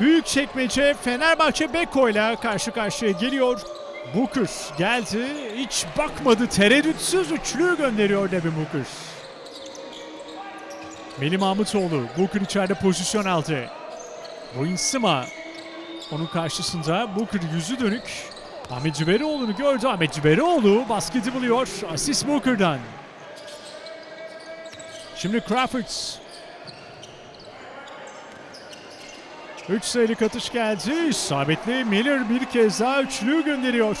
Büyük çekmece Fenerbahçe Beko ile karşı karşıya geliyor. Booker geldi. Hiç bakmadı. Tereddütsüz üçlüyü gönderiyor Devin Booker. Melih Mahmutoğlu. Booker içeride pozisyon aldı. Boyinsima onun karşısında Booker yüzü dönük. Ahmet Ciberoğlu'nu gördü. Ahmet Ciberoğlu basketi buluyor. Asist Booker'dan. Şimdi Crawford. 3 sayılık atış geldi. İsabetli Miller bir kez daha üçlüyü gönderiyor.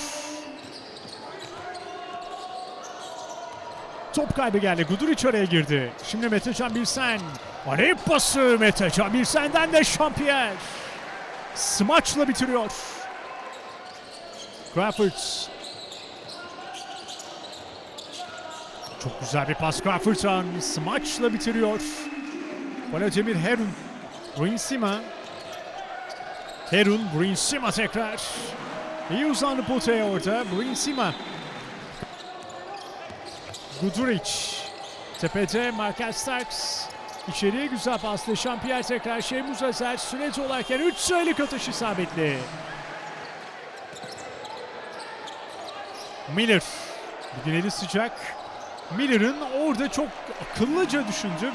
Top kaybı geldi. Guduric araya girdi. Şimdi Metecan Birsen. Arayıp pası Metecan Birsen'den de Şampiyer. Smaçla bitiriyor. Crawford. Çok güzel bir pas Crawford'dan. Smaçla bitiriyor. Vladimir Herun. Bruinsima. Herun, Bruinsima tekrar. İyi uzandı potaya orada. Bruinsima. Guduric. Tepede Markel Starks. İçeriye güzel paslı. Şampiyer tekrar Şeymuz Azer. Süre dolarken 3 sayılık atış isabetli. Miller. Bugün eli sıcak. Miller'ın orada çok akıllıca düşündü.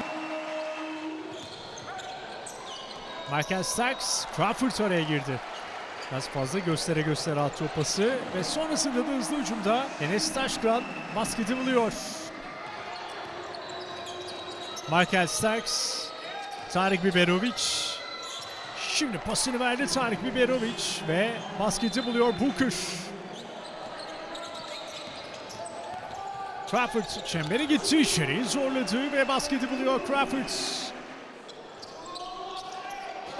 Michael Starks, Crawford oraya girdi. Biraz fazla göstere göstere attı pası ve sonrasında da hızlı hücumda Enes Taşkıran basketi buluyor. Michael Starks, Tarık Biberovic. Şimdi pasını verdi Tarık Biberovic ve basketi buluyor Booker. Crawford çembere gitti içeri zorladı ve basketi buluyor Crawford.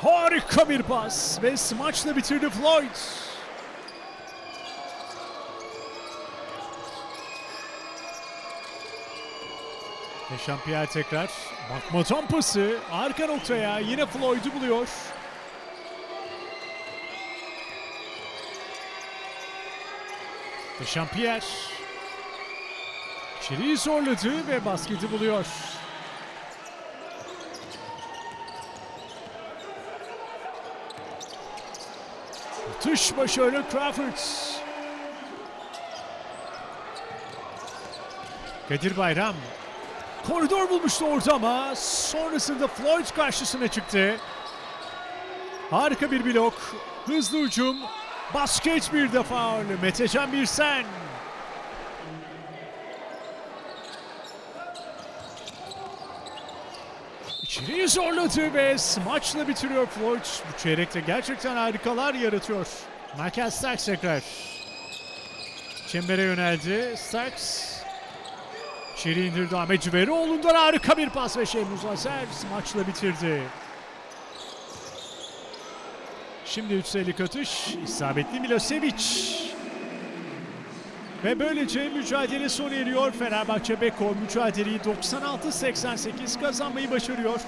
Harika bir pas ve smaçla bitirdi Floyd. Ve Şampiyer tekrar bakmadan pası arka noktaya yine Floyd'u buluyor. Ve Şampiyer içeriği zorladı ve basketi buluyor. Atış başarılı Crawford. Kadir Bayram. Koridor bulmuştu orada ama sonrasında Floyd karşısına çıktı. Harika bir blok. Hızlı hücum. Basket bir de faul. Metecan Birsen. İçeriği zorladı ve smaçla bitiriyor Floyd. Bu çeyrekte gerçekten harikalar yaratıyor. Michael Starks tekrar. Çembere yöneldi. Starks. İçeri indirdi Ahmet Cüberoğlu'ndan harika bir pas ve şey Muzazer smaçla bitirdi. Şimdi 3 sayılık atış. İsabetli Milosevic. Ve böylece mücadele sona eriyor. Fenerbahçe Beko mücadeleyi 96-88 kazanmayı başarıyor.